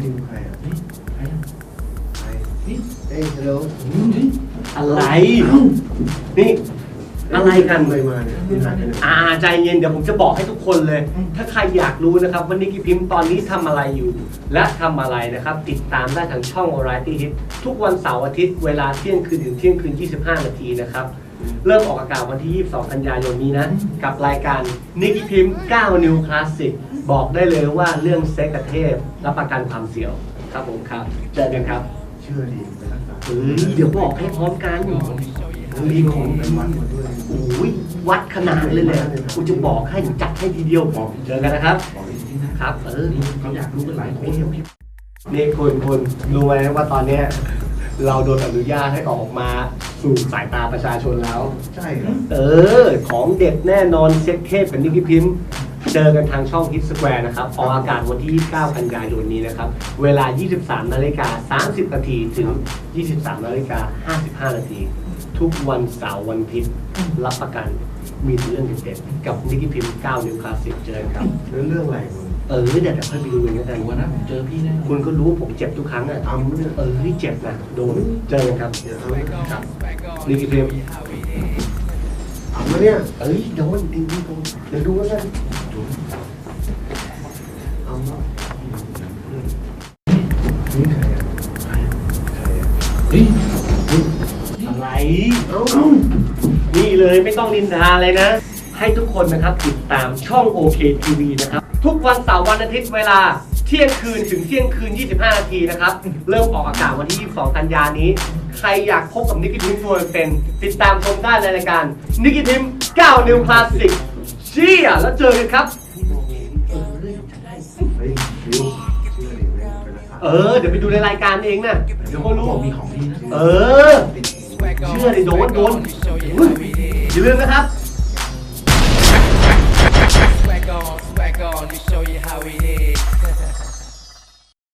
นี่ใครอะนี่ใครอะใครนี่เอ้ยฮัลโหลนี่อะไร นี่ อะไรกันทำไมาเนี่ยที่ไหนเนี่ยอ่าใจเย็นเดี๋ยวผมจะบอกให้ทุกคนเลย ถ้าใครอยากรู้นะครับว่านิกิพิมพ์ตอนนี้ทำอะไรอยู่ และทำอะไรนะครับ ติดตามได้ทางช่อง Variety Hit ทุกวันเสาร์อาทิตย์เวลาเที่ยงคืนถึงเที่ยงคืน 25 นาทีนะครับเริ่มออกอากาศวันที่ 22 กันยายนนี้นะ กับรายการนิกกี้พิมพ์9 New Classic บอกได้เลยว่าเรื่องเซ็กกับเทพรับประกันความเสียวครับผมครับเจอกันครับเชื่อดีไปรักษาเฮ้ยเดี๋ยวบอกให้พร้อมกันมีของไปวัดมาด้วยโอ้ยวัดขนาดเลยแหละกูจะบอกให้จัดให้ทีเดียวบอกเจอกันนะครับบอกจริงๆนะครับเออเขาอยากรู้กันหลายคนนี่คุณคุณรู้ไหมว่าตอนเนี้ยเราโดนอนุญาตให้ออกมาสู่สายตาประชาชนแล้ว ใช่เหรอเออ ของเด็ดแน่นอนเซ็กเทพกับนิกกี้พิมพ์ เจอกันทางช่องฮิตสแควร์นะครับ ออกอากาศวันที่ 29 กันยายนนี้นะครับ เวลา 23นาฬิกา30นาทีถึง 23นาฬิกา55นาทีทุกวันเสาร์วันอาทิตย์รับประกันมีเรื่องเด็ดๆกับนิกกี้พิมพ์ 9 นิ้วคลาสสิกเจอกันครับแล้วเรื่องอะไรมึงเออเดี๋ยวเดี๋ยวค่อยไปดูกันแล้วกันแต่วันนั้นผมเจอพี่แน่นอนคุณก็รู้ว่าผมเจ็บทุกครั้งอะทำเนี่ยเออที่เจ็บนะโดนเจอกันครับเดี๋ยวทำให้ครับนิกกี้พิมพ์ทำมาเนี่ยเอ้ยโดนจริงๆโดนเดี๋ยวดูแล้วกันเอามานี่ใครอะใครอะใครอะเฮ้ยอะไรเอ้านี่เลยไม่ต้องนินทาเลยนะ ให้ทุกคนนะครับติดตามช่อง OK TV นะครับ ทุกวันเสาร์วันอาทิตย์เวลาเที่ยงคืนถึงเที่ยงคืน 25 นาทีนะครับ เริ่มออกอากาศวันที่ 22 กันยานี้ ใครอยากพบกับนิกกี้พิมตัวเป็น ติดตามชมได้ในรายการนิกกี้พิมพ์9 New Classic เชี่ยแล้วเจอกันครับเฮ้ยฟิวเชื่อดิแม่งไปรักษาเออเดี๋ยวไปดูในรายการเองนะเดี๋ยวก็รู้บอกมีของดีนะเออ เชื่อเลยโดนโดนอุ๊ยอย่าลืมนะครับ